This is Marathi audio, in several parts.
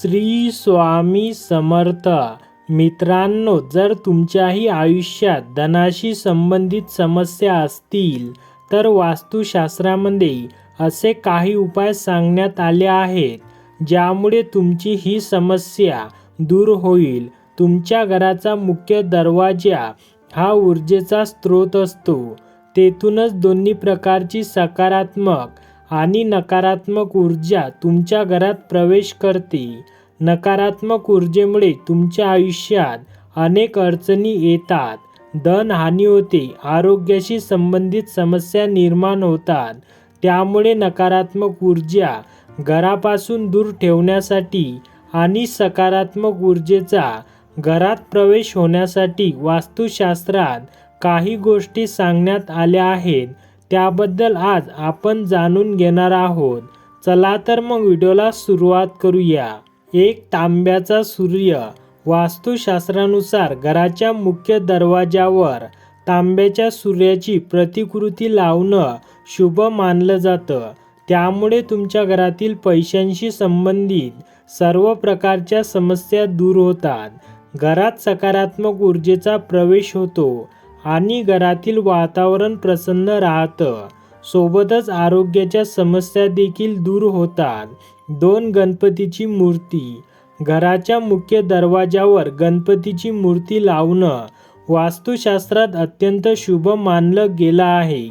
श्री स्वामी समर्थ. मित्रांनो जर तुमच्याही आयुष्यात धनाशी संबंधित समस्या असतील तर वास्तुशास्त्रामध्ये असे काही उपाय सांगण्यात आले आहेत ज्यामुळे तुमची ही समस्या दूर होईल. तुमच्या घराचा मुख्य दरवाजा हा ऊर्जेचा स्रोत असतो. तेथूनच दोन्ही प्रकारची सकारात्मक आणि नकारात्मक ऊर्जा तुमच्या घरात प्रवेश करते. नकारात्मक ऊर्जेमुळे तुमच्या आयुष्यात अनेक अडचणी येतात. धनहानी होते आरोग्याशी संबंधित समस्या निर्माण होतात. त्यामुळे नकारात्मक ऊर्जा घरापासून दूर ठेवण्यासाठी आणि सकारात्मक ऊर्जेचा घरात प्रवेश होण्यासाठी वास्तुशास्त्रात काही गोष्टी सांगण्यात आल्या आहेत. त्याबद्दल आज आपण जाणून घेणार आहोत. चला तर मग व्हिडिओला सुरुवात करूया. एक तांब्याचा सूर्य वास्तुशास्त्रानुसार घराच्या मुख्य दरवाजावर तांब्याच्या सूर्याची प्रतिकृती लावणं शुभ मानलं जातं. त्यामुळे तुमच्या घरातील पैशांशी संबंधित सर्व प्रकारच्या समस्या दूर होतात. घरात सकारात्मक ऊर्जेचा प्रवेश होतो. आणि घरातील वातावरण प्रसन्न राहतं. सोबतच आरोग्याच्या समस्या देखील दूर होतात. दोन गणपतीची मूर्ती. घराच्या मुख्य दरवाजावर गणपतीची मूर्ती लावणं वास्तुशास्त्रात अत्यंत शुभ मानलं गेलं आहे.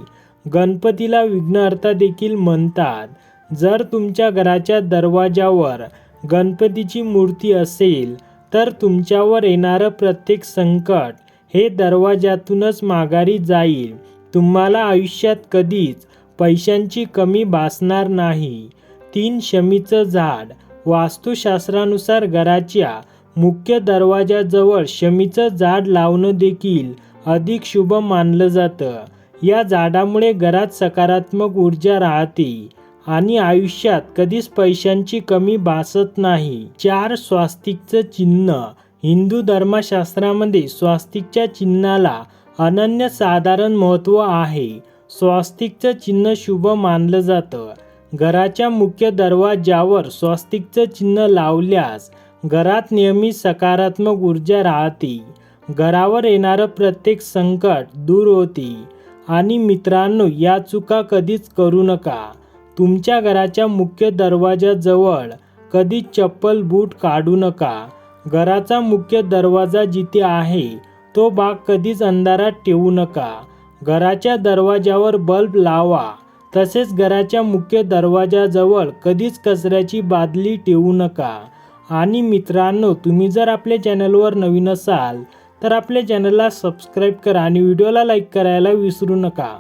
गणपतीला विघ्नहर्ता देखील म्हणतात. जर तुमच्या घराच्या दरवाजावर गणपतीची मूर्ती असेल तर तुमच्यावर येणारं प्रत्येक संकट हे दरवाजातूनच माघारी जाईल. तुम्हाला आयुष्यात कधीच पैशांची कमी भासणार नाही. तीन शमीचं झाड वास्तुशास्त्रानुसार घराच्या मुख्य दरवाजाजवळ शमीचं झाड लावणं देखील अधिक शुभ मानलं जातं. या झाडामुळे घरात सकारात्मक ऊर्जा राहते आणि आयुष्यात कधीच पैशांची कमी भासत नाही. चार स्वास्तिकचं चिन्ह हिंदू धर्मशास्त्रामध्ये स्वास्तिकच्या चिन्हाला अनन्यसाधारण महत्त्व आहे. स्वास्तिकचं चिन्ह शुभ मानलं जातं. घराच्या मुख्य दरवाजावर स्वास्तिकचं चिन्ह लावल्यास घरात नेहमी सकारात्मक ऊर्जा राहते. घरावर येणारं प्रत्येक संकट दूर होते. आणि मित्रांनो या चुका कधीच करू नका. तुमच्या घराच्या मुख्य दरवाजाजवळ कधीच चप्पल बूट काढू नका. घराचा मुख्य दरवाजा जिथे आहे तो भाग कधीच अंधारात ठेवू नका. घराच्या दरवाजावर बल्ब लावा. तसेच घराच्या मुख्य दरवाजाजवळ कधीच कचऱ्याची बादली ठेवू नका. आणि मित्रांनो तुम्ही जर आपल्या चॅनलवर नवीन असाल तर आपल्या चॅनलला सबस्क्राईब करा आणि व्हिडिओला लाईक करायला विसरू नका.